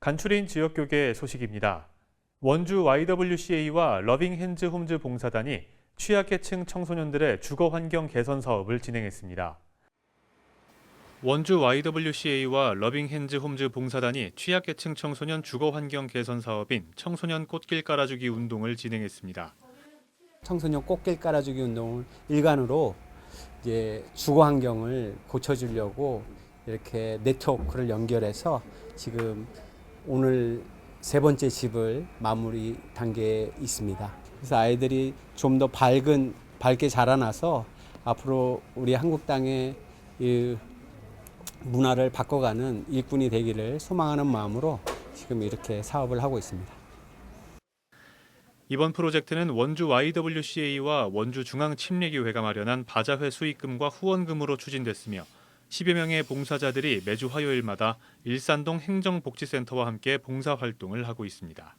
간추린 지역교계 소식입니다. 원주 YWCA와 러빙핸즈 홈즈 봉사단이 취약계층 청소년들의 주거 환경 개선 사업을 진행했습니다. 원주 YWCA와 러빙핸즈 홈즈 봉사단이 취약계층 청소년 주거 환경 개선 사업인 청소년 꽃길 깔아주기 운동을 진행했습니다. 청소년 꽃길 깔아주기 운동을 일관으로 이제 주거 환경을 고쳐주려고 이렇게 네트워크를 연결해서 지금 오늘 세 번째 집을 마무리 단계에 있습니다. 그래서 아이들이 좀 더 밝은 밝게 자라나서 앞으로 우리 한국 땅의 이 문화를 바꿔가는 일꾼이 되기를 소망하는 마음으로 지금 이렇게 사업을 하고 있습니다. 이번 프로젝트는 원주 YWCA와 원주 중앙침례교회가 마련한 바자회 수익금과 후원금으로 추진됐으며 10여 명의 봉사자들이 매주 화요일마다 일산동 행정복지센터와 함께 봉사 활동을 하고 있습니다.